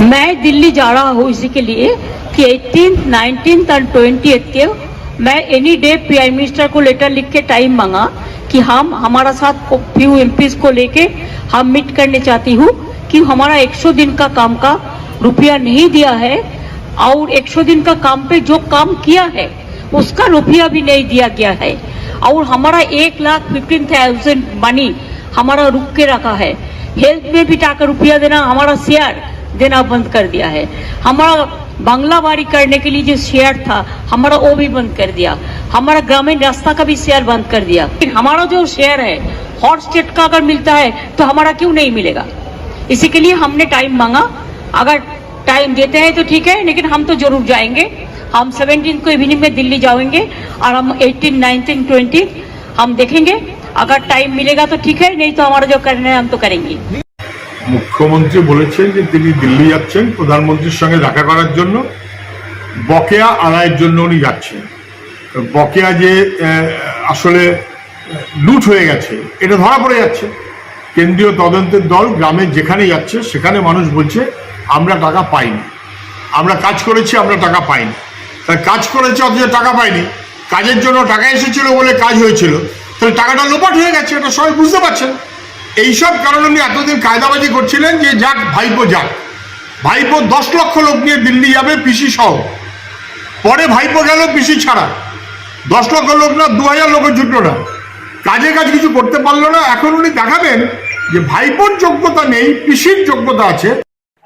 मैं दिल्ली जा रहा हूँ इसी के लिए कि 18th, 19th और 20th के मैं एनी डे प्राइम मिनिस्टर को लेटर लिख के टाइम मांगा कि हम हमारा साथ फ्यू एम को लेके हम मीट करने चाहती हूँ कि हमारा 100 दिन का काम का रुपया नहीं दिया है और 100 दिन का काम पे जो काम किया है उसका रुपया भी नहीं दिया गया है। और हमारा एक लाख फिफ्टीन थाउज़ेंड मनी हमारा रुक के रखा है। हेल्थ में भी टाका रुपया देना हमारा शेयर देना बंद कर दिया है। हमारा बांग्ला बाड़ी करने के लिए जो शेयर था, हमारा वो भी बंद कर दिया। हमारा ग्रामीण रास्ता का भी शेयर बंद कर दिया। हमारा जो शेयर है हॉट स्टेट का अगर मिलता है तो हमारा क्यों नहीं मिलेगा? इसी के लिए हमने टाइम मांगा। अगर टाइम देते हैं तो ठीक है, लेकिन हम तो ज़रूर जाएँगे। हम सेवनटीन को इवनिंग में दिल्ली जाएँगे और हम एटीन, नाइनटीन, ट्वेंटी हम देखेंगे। अगर टाइम मिलेगा तो ठीक है, नहीं तो हमारा जो करना है, हम तो करेंगे। মুখ্যমন্ত্রী বলেছেন যে তিনি দিল্লি যাচ্ছেন প্রধানমন্ত্রীর সঙ্গে দেখা করার জন্য। বকেয়া আদায়ের জন্য উনি যাচ্ছেন। বকেয়া যে আসলে, লুট হয়ে গেছে, এটা ধরা পড়ে যাচ্ছে। কেন্দ্রীয় তদন্তের দল গ্রামে যেখানে যাচ্ছে, সেখানে মানুষ বলছে, আমরা টাকা পাইনি। আমরা কাজ করেছি, আমরা টাকা পাইনি। তাই কাজ করেছে, অথচ টাকা পাইনি। কাজের জন্য টাকা এসেছিল বলে কাজ হয়েছিল। তাহলে টাকাটা লোপাট হয়ে গেছে, এটা সবাই বুঝতে পারছেন। এইসব কারণে উনি এতদিন কায়দাবাজি করছিলেন যে যাক, ভাইপো যাক। ভাইপো দশ লক্ষ লোক নিয়ে দিল্লি যাবে, পিসি সহ। পরে ভাইপো গেল পিসি ছাড়া। দশ লক্ষ লোক না, দু হাজার লোকের জুটলো না। কাজে কাজ কিছু করতে পারল না। এখন উনি দেখাবেন যে ভাইপোর যোগ্যতা নেই, পিসির যোগ্যতা আছে।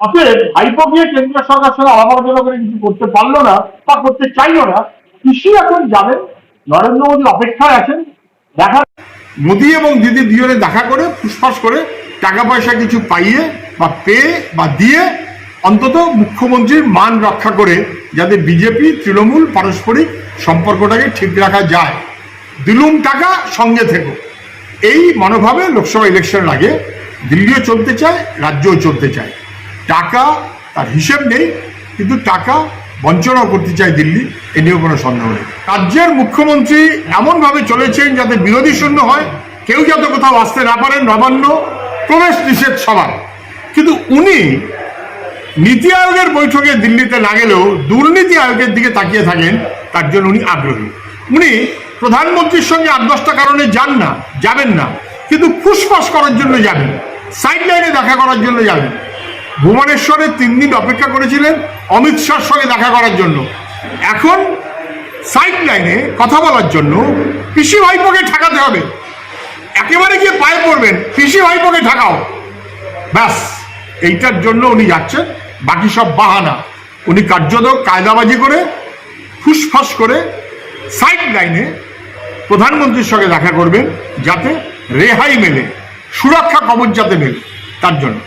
অতএব ভাইপো গিয়ে কেন্দ্র সরকার সঙ্গে আলাপ আলোচনা করে কিছু করতে পারল না বা করতে চাইলো না, পিসি এখন যাবেন। নরেন্দ্র মোদী অপেক্ষায় আছেন। দেখা মোদি এবং দিদি দুজনে দেখা করে, ফুসফাস করে টাকা পয়সা কিছু পাইয়ে বা পেয়ে বা দিয়ে অন্তত মুখ্যমন্ত্রীর মান রক্ষা করে যাতে বিজেপি, তৃণমূল পারস্পরিক সম্পর্কটাকে ঠিক রাখা যায়। দিলুম টাকা সঙ্গে থেকো। এই মনোভাবে লোকসভা ইলেকশনের আগে দিল্লিও চলতে চায়, রাজ্যও চলতে চায়। টাকা তার হিসেব নেই, কিন্তু টাকা বঞ্চনাও করতে চায় দিল্লি, এ নিয়েও কোনো সন্দেহ নেই। রাজ্যের মুখ্যমন্ত্রী এমনভাবে চলেছেন যাতে বিরোধী শূন্য হয়, কেউ যাতে কোথাও আসতে না পারেন, নবান্ন, প্রবেশ নিষেধ সবার কিন্তু উনি নীতি আয়োগের বৈঠকে দিল্লিতে না গেলেও দুর্নীতি আয়োগের দিকে তাকিয়ে থাকেন, তার জন্য উনি আগ্রহী। উনি প্রধানমন্ত্রীর সঙ্গে আট দশটা কারণে যান না, যাবেন না, কিন্তু ফুসফাস করার জন্য যাবেন সাইড লাইনে দেখা করার জন্য যাবেন। ভুবনেশ্বরে তিন দিন অপেক্ষা করেছিলেন অমিত শাহর সঙ্গে দেখা করার জন্য। এখন সাইড লাইনে কথা বলার জন্য পিসি ভাইপোকে ঠেকাতে হবে। একেবারে গিয়ে পায়ে পড়বেন, পিসি ভাইপোকে ঠেকাও। ব্যাস, এইটার জন্য উনি যাচ্ছেন, বাকি সব বাহানা। উনি কার্যত কায়দাবাজি করে, ফুসফাস করে সাইড লাইনে প্রধানমন্ত্রীর সঙ্গে দেখা করবেন, যাতে রেহাই মেলে, সুরক্ষা কবচ যাতে মেলে, তার জন্য।